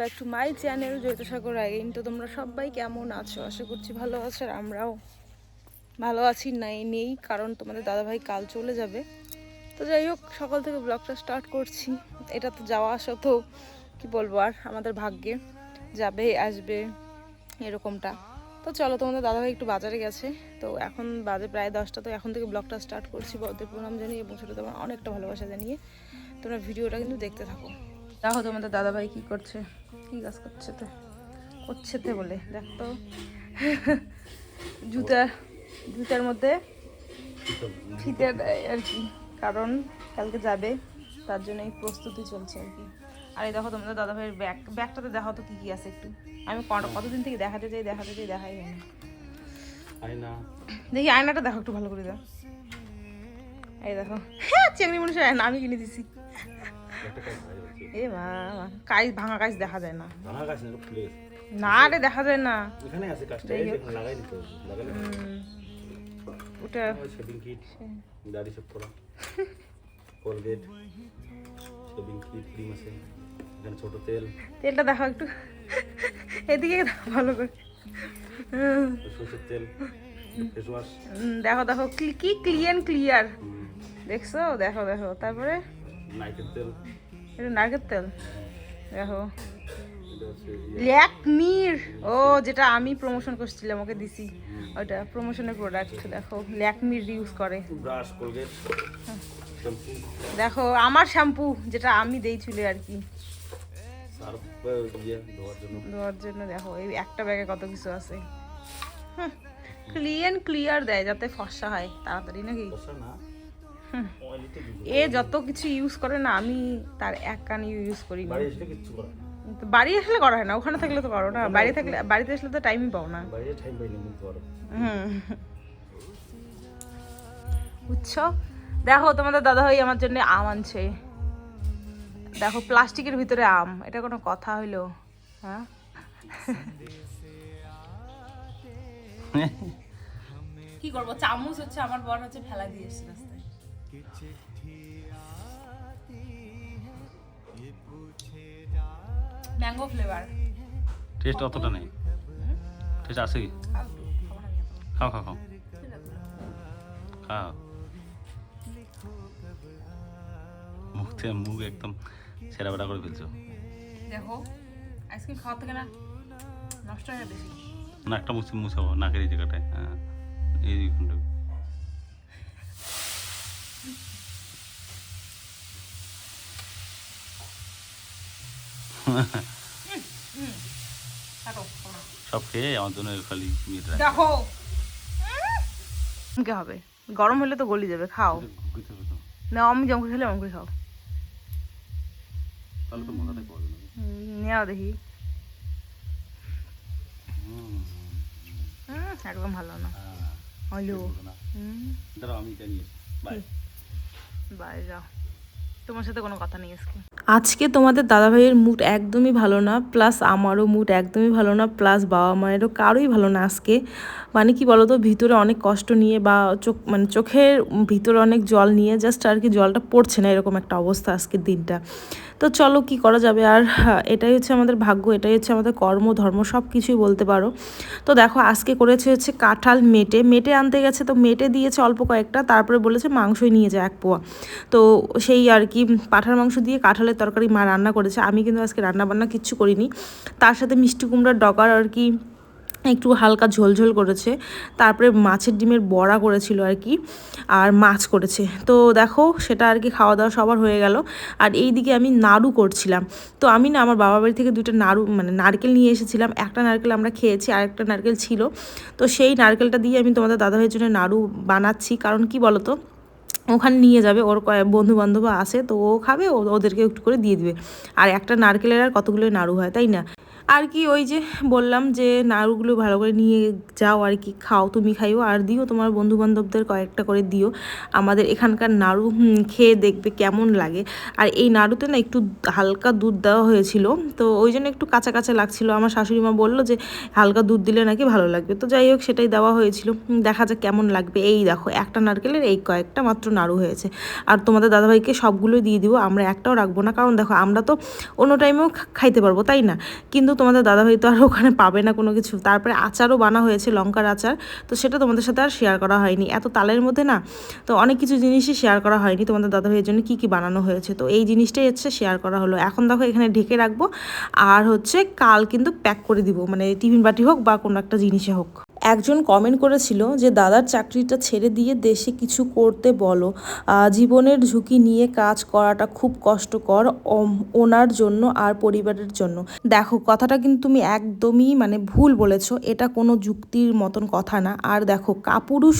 Back to my channel Joyita Sagar আইন তো তোমরা সবাই কেমন আছো? আশা করছি ভালো আছো আর আমরাও ভালো আছি, নাই নেই, কারণ তোমাদের দাদাভাই কাল চলে যাবে। তো যাই হোক, সকাল থেকে ব্লগটা স্টার্ট করছি। এটা তো যাওয়া আসা তো, কি বলব আর, আমাদের ভাগ্যে যাবে, আসবে, এরকমটা। তো চলো, তোমাদের দাদাভাই একটু বাজারে গেছে। তো এখন বাজে প্রায় দশটা, তো এখন থেকে ব্লগটা স্টার্ট করছি। বড়দের প্রণাম জানিয়ে এবং ছোটো তোমার অনেকটা ভালোবাসা জানিয়ে তোমরা ভিডিওটা কিন্তু দেখতে থাকো। দেখো তোমাদের দাদাভাই কি করছে? কি কাজ করছে তো? করছে তো বলে দেখ তো। জুতা জুতার মধ্যে ফিতে দেয় আর কি কারণ কালকে যাবে তার জন্য এই প্রস্তুতি চলছে আর কি। আর এই দেখো তোমাদের দাদাভাইয়ের ব্যাগ ব্যাগটাতে দেখো তো কি কি আছে একটু। আমি কত- কতদিন থেকে দেখাতে চাই দেখাতে চাই দেখাই হয় না। আয়না। দেখি আয়নাটা দেখো একটু ভালো করে দাও। এই দেখো। হ্যাঁ চেংড়ি মানুষের আয়না আমি কিনে দিছি। এ ভাঙা দেখা যায় না। ভাঙা গাছ না ফুলে গেছে। না রে দেখা যায় না। এখানে আছে কাজটা এই লাগাই দিতে লাগালে ওটা শেভিং কিট দাড়ি সব করা কোলগেট শেভিং কিট ক্রিম আছে। এখানে ছোট তেল। তেলটা দেখো একটু। এদিকে ভালো করে। সরষের তেল ফেস ওয়াশ দেখো দেখো কি- কি ক্লিয়ার ক্লিয়ার দেখছ? দেখো দেখো তারপরে? তেল। এটা নারকেল তেল। দেখো। ল্যাকমির। ও যেটা আমি প্রমোশন করছিলাম ওকে দিছি। ওটা প্রমোশনের প্রোডাক্ট দেখো। ল্যাকমির ইউজ করে। শ্যাম্পু দেখো আমার শ্যাম্পু যেটা আমি দেই চুলে আর কি। ইয়ে ধোয়ার জন্য। দেখো এই একটা ব্যাগে কত কিছু আছে। ক্লিয়ার ক্লিয়ার দেয় যাতে ফর্সা হয় তাড়াতাড়ি নাকি? না। এ যত কিছু ইউজ করে না আমি তার এক কান ইউজ করি না। বাড়ি আসলে করা হয় না ওখানে থাকলে তো করো না। বাড়ি থাকলে বাড়িতে আসলে তো টাইমই পাও না। হুম। বুঝছ? দেখো তোমাদের দাদা ভাই আমার জন্য আম আনছে। দেখো প্লাস্টিকের ভিতরে আম এটা কোনো কথা হইল? হ্যাঁ? কি করব? চামচ হচ্ছে আমার বর হচ্ছে ফেলা দিয়ে এসছে রাস্তায় ম্যাঙ্গো ফ্লেভার টেস্ট অতটা নেই। টেস্ট আছে খাও খাও খাও খাও। মুখ থেকে মুখ একদম ছেঁড়া বেড়া করে ফেলছো। দেখো আইসক্রিম খাওয়া থেকে না নষ্ট হয়ে বেশি। নাকটা মুছে মুছাবো নাকের এই জায়গাটায় হ্যাঁ। এই সব খেয়ে আমার জন্য খালি দেখো। কি হবে? গরম হলে তো গলি যাবে খাও। না আমি যেমন খেলে অমন খাও। তাহলে তো মজাটাই পাওয়া যাবে। নেও দেখি। একদম ভালো না। হ্যাঁ। হুম। দাঁড়াও আমি নিয়ে বাই। বাই যাও। তোমার সাথে কোনো কথা নেই আজকে। আজকে তোমাদের দাদাভাইয়ের মুড একদমই ভালো না প্লাস আমারও মুড একদমই ভালো না প্লাস বাবা মায়েরও কারোই ভালো না আজকে। মানে কি বলতো, ভিতরে অনেক কষ্ট নিয়ে বা চোখ মানে চোখের ভিতরে অনেক জল নিয়ে জাস্ট আর কি জলটা পড়ছে না, এরকম একটা অবস্থা আজকের দিনটা। তো চলো কি করা যাবে? আর হ্যাঁ, এটাই হচ্ছে আমাদের ভাগ্য এটাই হচ্ছে আমাদের কর্ম ধর্ম সব কিছুই বলতে পারো। তো দেখো আজকে করেছে হচ্ছে কাঁঠাল মেটে। মেটে আনতে গেছে তো মেটে দিয়েছে অল্প কয়েকটা তারপরে বলেছে মাংসই নিয়ে যায় এক পোয়া। তো সেই আর কি পাঠার মাংস দিয়ে কাঁঠালের তরকারি মা রান্না করেছে। আমি কিন্তু আজকে রান্না বান্না কিচ্ছু করিনি। তার সাথে মিষ্টি কুমড়ার ডকার আর কি একটু হালকা ঝোলঝোল করেছে, তারপরে মাছের ডিমের বড়া করেছিল আর কি, আর মাছ করেছে। তো দেখো, সেটা আর কি খাওয়া দাওয়া সবার হয়ে গেল। আর এই দিকে আমি নাড়ু করছিলাম। তো আমি না আমার বাবা বাড়ি থেকে দুইটা নাড়ু মানে নারকেল নিয়ে এসেছিলাম। একটা নারকেল আমরা খেয়েছি আর একটা নারকেল ছিল। তো সেই নারকেলটা দিয়ে আমি তোমাদের দাদাভাইয়ের জন্য নাড়ু বানাচ্ছি। কারণ কি বলো তো ওখানে নিয়ে যাবে, ওর বন্ধু বান্ধব আসে তো ও খাবে ওদেরকে একটু করে দিয়ে দিবে। আর একটা নারকেলের আর কতগুলো নাড়ু হয়, তাই না? আর কি ওই যে বললাম যে নাড়ুগুলো ভালো করে নিয়ে যাও আর কি, খাও, তুমি খাইও। আর দিও তোমার বন্ধু বান্ধবদের কয়েকটা করে দিও। আমাদের এখানকার নাড়ু খেয়ে দেখবে কেমন লাগে। আর এই নাড়ুতে না একটু হালকা দুধ দেওয়া হয়েছিল। তো ওই জন্য একটু কাঁচা কাঁচা লাগছিল। আমার শাশুড়ি মা বলল যে, হালকা দুধ দিলে নাকি ভালো লাগবে। তো যাই হোক, সেটাই দেওয়া হয়েছিল। দেখা যাক কেমন লাগবে। এই দেখো, একটা নারকেলের এই কয়েকটা মাত্র নাড়ু হয়েছে। আর তোমাদের দাদাভাইকে সবগুলোই দিয়ে দিব আমরা একটাও রাখব না। কারণ দেখো, আমরা তো অন্য টাইমেও খাইতে পারব, তাই না? কিন্তু তোমাদের দাদা দাদাভাই তো আর ওখানে পাবে না কোনো কিছু। তারপরে আচারও বানা হয়েছে, লঙ্কার আচার। তো সেটা তোমাদের সাথে আর শেয়ার করা হয়নি। এত তালের মধ্যে না, তো অনেক কিছু জিনিসই শেয়ার করা হয়নি তোমাদের দাদা ভাইয়ের জন্য কী কী বানানো হয়েছে। তো এই জিনিসটাই হচ্ছে শেয়ার করা হলো। এখন দেখো এখানে ঢেকে রাখব। আর হচ্ছে কাল কিন্তু প্যাক করে দিব। মানে টিফিন বাটি হোক বা কোনো একটা জিনিসে হোক। একজন কমেন্ট করেছিল যে, দাদার চাকরিটা ছেড়ে দিয়ে দেশে কিছু করতে বলো। জীবনের ঝুঁকি নিয়ে কাজ করাটা খুব কষ্টকর ওনার জন্য আর পরিবারের জন্য। দেখো, কথাটা কিন্তু তুমি একদমই মানে ভুল বলেছ। এটা কোনো যুক্তির মতন কথা না। আর দেখো, কাপুরুষ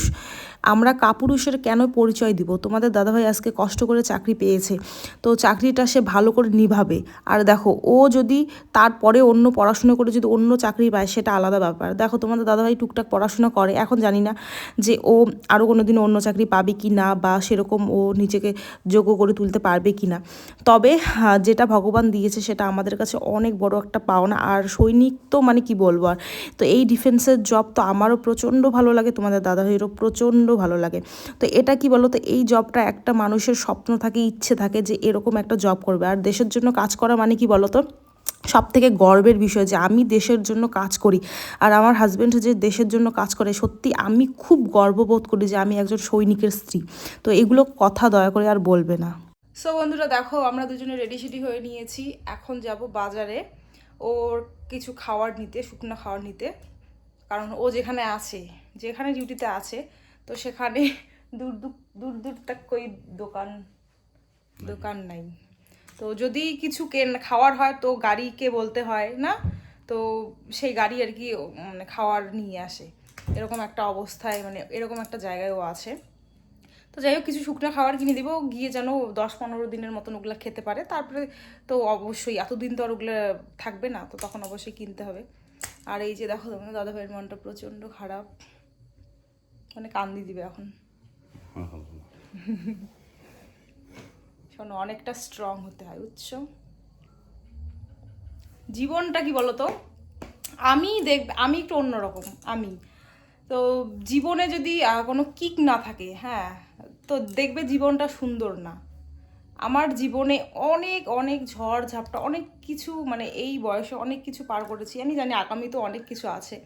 আমরা কাপুরুষের কেন পরিচয় দিব? তোমাদের দাদাভাই আজকে কষ্ট করে চাকরি পেয়েছে, তো চাকরিটা সে ভালো করে নিভাবে। আর দেখো, ও যদি তারপরে অন্য পড়াশুনো করে যদি অন্য চাকরি পায়, সেটা আলাদা ব্যাপার। দেখো, তোমাদের দাদাভাই টুকটাক পড়াশোনা করে। এখন জানি না যে ও আরও কোনো দিন অন্য চাকরি পাবে কি না, বা সেরকম ও নিজেকে যোগ্য করে তুলতে পারবে কি না। তবে যেটা ভগবান দিয়েছে, সেটা আমাদের কাছে অনেক বড় একটা পাওনা। আর সৈনিক তো মানে কি বলব আর? তো এই ডিফেন্সের জব তো আমারও প্রচণ্ড ভালো লাগে, তোমাদের দাদাভাইয়েরও প্রচণ্ড ভালো লাগে। তো এটা কি বলো তো এই জবটা একটা মানুষের স্বপ্ন থাকে, ইচ্ছে থাকে যে এরকম একটা জব করবে। আর দেশের জন্য কাজ করা মানে কি বলো তো সব থেকে গর্বের বিষয় যে আমি দেশের জন্য কাজ করি। আর আমার হাজব্যান্ড যে দেশের জন্য কাজ করে, সত্যি আমি খুব গর্ববোধ করি যে আমি একজন সৈনিকের স্ত্রী। তো এগুলো কথা দয়া করে আর বলবে না। সো বন্ধুরা, দেখো, আমরা দুজনে রেডি সেডি হয়ে নিয়েছি। এখন যাব বাজারে ওর কিছু খাওয়ার নিতে, শুকনো খাওয়ার নিতে। কারণ ও যেখানে আছে, যেখানে ডিউটিতে আছে তো সেখানে দূর দূর দূর তক কই দোকান দোকান নাই। তো যদি কিছু কেন, খাওয়ার হয় তো গাড়িকে বলতে হয়, না? তো সেই গাড়ি আর কি মানে খাওয়ার নিয়ে আসে। এরকম একটা অবস্থায় মানে এরকম একটা জায়গায়ও আছে। তো যাই হোক, কিছু শুকনো খাবার কিনে দিব, গিয়ে যেন দশ পনেরো দিনের মতন ওগুলো খেতে পারে। তারপরে তো অবশ্যই এতদিন তো আর ওগুলো থাকবে না, তো তখন অবশ্যই কিনতে হবে। আর এই যে দেখো তোমার দাদাভাইয়ের মনটা প্রচণ্ড খারাপ। মানে কান্দি দিবে এখন। শোনো, অনেকটা স্ট্রং হতে হয়, বুঝছ? জীবনটা কি বলো তো আমি দেখ, আমি একটু অন্যরকম, আমি। তো জীবনে যদি কোনো কিক না থাকে হ্যাঁ তো দেখবে জীবনটা সুন্দর না। আমার জীবনে অনেক অনেক ঝড় ঝাপটা, অনেক কিছু মানে এই বয়সে অনেক কিছু পার করেছি। আমি জানি আগামী তো অনেক কিছু আছে।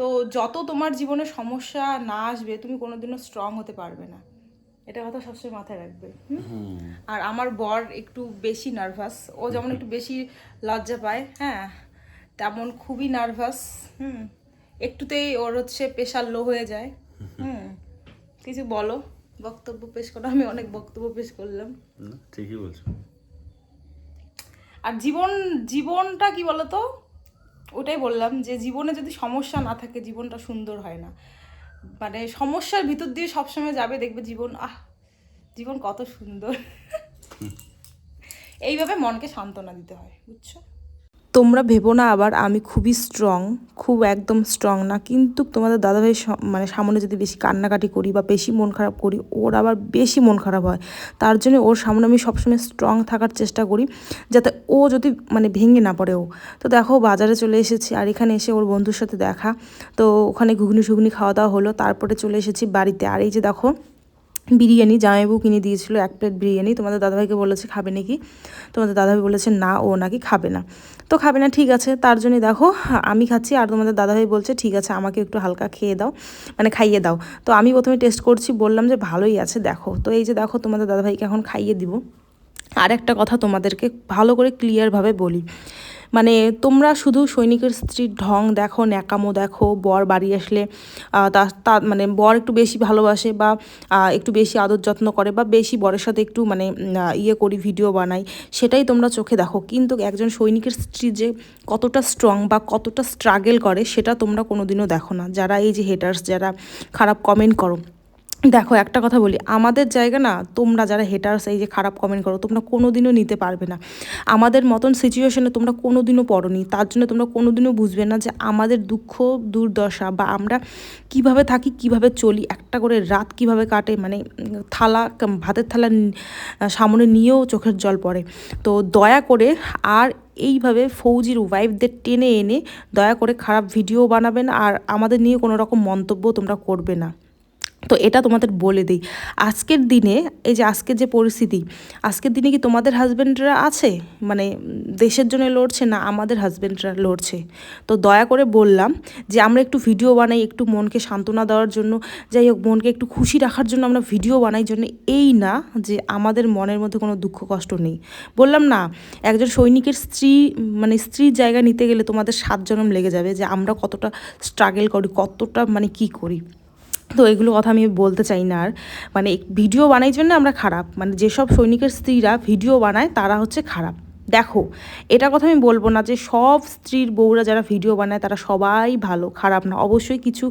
তো যত তোমার জীবনে সমস্যা না আসবে তুমি কোনোদিনও স্ট্রং হতে পারবে না। এটা কথা সবসময় মাথায় রাখবে হুম? আর আমার বর একটু বেশি নার্ভাস ও যেমন একটু বেশি লজ্জা পায় হ্যাঁ? তেমন খুবই নার্ভাস হুম? একটুতেই ওর হচ্ছে প্রেশার লো হয়ে যায় হুম? কিছু বলো বক্তব্য পেশ করো। আমি অনেক বক্তব্য পেশ করলাম। ঠিকই বলছো। আর জীবন জীবনটা কি বলতো? ওটাই বললাম যে জীবনে যদি সমস্যা না থাকে জীবনটা সুন্দর হয় না। মানে সমস্যার ভিতর দিয়ে সবসময় যাবে দেখবে জীবন আহ জীবন কত সুন্দর। এইভাবে মনকে সান্ত্বনা দিতে হয় বুঝছ? তোমরা ভেবো না আবার, আমি খুবই স্ট্রং খুব একদম স্ট্রং না। কিন্তু তোমাদের দাদাভাই মানে সামনে যদি বেশি কান্নাকাটি করি বা বেশি মন খারাপ করি, ওর আবার বেশি মন খারাপ হয়। তার জন্য ওর সামনে আমি সবসময় স্ট্রং থাকার চেষ্টা করি, যাতে ও যদি মানে ভেঙে না পড়ে ও। তো দেখো, বাজারে চলে এসেছি আর এখানে এসে ওর বন্ধুর সাথে দেখা। তো ওখানে ঘুগনি শুগনি খাওয়া দাওয়া হলো, তারপরে চলে এসেছি বাড়িতে। আর এই যে দেখো বিরিয়ানি জামাইবু কিনে দিয়েছিল এক প্লেট বিরিয়ানি। তোমাদের দাদাভাইকে বলেছে, খাবে নাকি? তোমাদের দাদাভাই বলেছে, না, ও নাকি খাবে না। তো খাবে না, ঠিক আছে। তার জন্য দেখো, আমি খাচ্ছি আর তোমাদের দাদাভাই বলছে, ঠিক আছে, আমাকে একটু হালকা খেয়ে দাও মানে খাইয়ে দাও। তো আমি প্রথমে টেস্ট করছি, বললাম যে, ভালোই আছে, দেখো। তো এই যে দেখো, তোমাদের দাদাভাইকে এখন খাইয়ে দিব। আর একটা কথা তোমাদেরকে ভালো করে ক্লিয়ারভাবে বলি। মানে তোমরা শুধু সৈনিকের স্ত্রীর ঢং দেখো, ন্যাকামো দেখো, বর বাড়ি আসলে তা মানে বর একটু বেশি ভালোবাসে বা একটু বেশি আদর যত্ন করে বা বেশি বরের সাথে একটু মানে ইয়ে করি, ভিডিও বানাই, সেটাই তোমরা চোখে দেখো। কিন্তু একজন সৈনিকের স্ত্রী যে কতটা স্ট্রং বা কতটা স্ট্রাগল করে, সেটা তোমরা কোনোদিনও দেখো না। যারা এই যে হেটার্স যারা খারাপ কমেন্ট করো দেখো, একটা কথা বলি। আমাদের জায়গা না, তোমরা যারা হেটার্স এই যে খারাপ কমেন্ট করো, তোমরা কোনো দিনও নিতে পারবে না। আমাদের মতন সিচুয়েশনে তোমরা কোনো দিনও পড়নি। তার জন্য তোমরা কোনো দিনও বুঝবে না যে আমাদের দুঃখ, দুর্দশা বা আমরা কীভাবে থাকি, কীভাবে চলি, একটা করে রাত কীভাবে কাটে মানে থালা ভাতের থালা সামনে নিয়েও চোখের জল পড়ে। তো দয়া করে আর এইভাবে ফৌজির ওয়াইফদের টেনে এনে দয়া করে খারাপ ভিডিও বানাবেন আর আমাদের নিয়ে কোনো রকম মন্তব্য তোমরা করবে না। তো এটা তোমাদের বলে দিই। আজকের দিনে, এই যে আজকের যে পরিস্থিতি, আজকের দিনে কি তোমাদের হাজব্যান্ডরা আছে? মানে দেশের জন্য লড়ছে না আমাদের হাজব্যান্ডরা লড়ছে? তো দয়া করে বললাম যে আমরা একটু ভিডিও বানাই, একটু মনকে সান্ত্বনা দেওয়ার জন্য। যাই হোক, মনকে একটু খুশি রাখার জন্য আমরা ভিডিও বানাই, জন্য এই না যে আমাদের মনের মধ্যে কোনো দুঃখ, কষ্ট নেই। বললাম না, একজন সৈনিকের স্ত্রী মানে স্ত্রীর জায়গা নিতে গেলে তোমাদের সাত জনম লেগে যাবে যে আমরা কতটা স্ট্রাগল করি, কতটা মানে কি করি? তো এগুলো কথা আমি বলতে চাই না আর। মানে ভিডিও বানাই জন্য আমরা খারাপ। মানে যেসব সৈনিকের স্ত্রীরা ভিডিও বানায়, তারা হচ্ছে খারাপ। দেখো এটা কথা আমি বলব না যে সব স্ত্রীর বউরা যারা ভিডিও বানায় তারা সবাই ভালো খারাপ না। অবশ্যই কিছু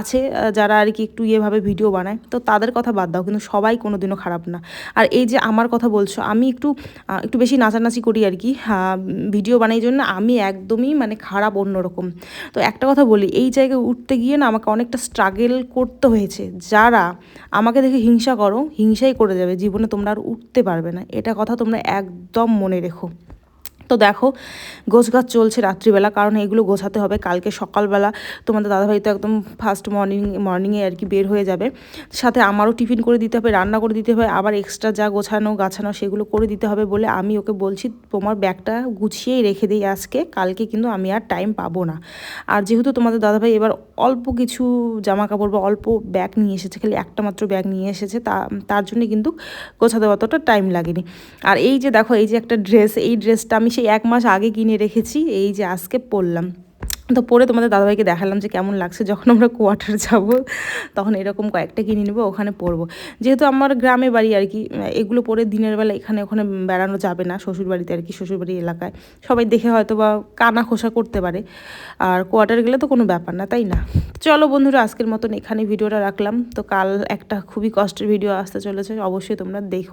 আছে যারা আর কি একটু ইয়েভাবে ভিডিও বানায় তো তাদের কথা বাদ দাও কিন্তু সবাই কোনো দিনও খারাপ না। আর এই যে আমার কথা বলছো আমি একটু একটু বেশি নাচানাচি করি আর কি হ্যাঁ, ভিডিও বানাই জন্য আমি একদমই মানে খারাপ অন্যরকম। তো একটা কথা বলি এই জায়গায় উঠতে গিয়ে না আমাকে অনেকটা স্ট্রাগল করতে হয়েছে। যারা আমাকে দেখে হিংসা করো হিংসাই করে যাবে জীবনে তোমরা আর উঠতে পারবে না। এটা কথা তোমরা একদম মনে রেখো। তো দেখো, গোছগাছ চলছে রাত্রিবেলা, কারণ এগুলো গোছাতে হবে। কালকে সকালবেলা তোমাদের দাদাভাই তো একদম ফার্স্ট মর্নিং মর্নিংয়ে আর কি বের হয়ে যাবে। সাথে আমারও টিফিন করে দিতে হবে, রান্না করে দিতে হবে, আবার এক্সট্রা যা গোছানো, গাছানো সেগুলো করে দিতে হবে বলে আমি ওকে বলছি, তোমার ব্যাগটা গুছিয়েই রেখে দিই আজকে, কালকে কিন্তু আমি আর টাইম পাবো না। আর যেহেতু তোমাদের দাদাভাই এবার অল্প কিছু জামা কাপড় বা অল্প ব্যাগ নিয়ে এসেছে, খালি একটা মাত্র ব্যাগ নিয়ে এসেছে, তা, তার জন্য কিন্তু গোছাতে অতটা টাইম লাগেনি। আর এই যে দেখো, এই যে একটা ড্রেস এই ড্রেসটা আমি সেই এক মাস আগে কিনে রেখেছি, এই যে আজকে পরলাম। তো পরে তোমাদের দাদাভাইকে দেখালাম যে কেমন লাগছে, যখন আমরা কোয়ার্টার যাব, তখন এরকম কয়েকটা কিনে নেব, ওখানে পরবো। যেহেতু আমার গ্রামে বাড়ি আর কি, এগুলো পরে দিনের বেলা এখানে ওখানে বেড়ানো যাবে না, শ্বশুরবাড়িতে আর কি, শ্বশুরবাড়ি এলাকায়। সবাই দেখে হয়তো বা কানা খোসা করতে পারে। আর কোয়ার্টার গেলে তো কোনো ব্যাপার না, তাই না? চলো বন্ধুরা, আজকের মতন এখানে ভিডিওটা রাখলাম। তো কাল একটা খুবই কষ্টের ভিডিও আসতে চলেছে, অবশ্যই তোমরা দেখো।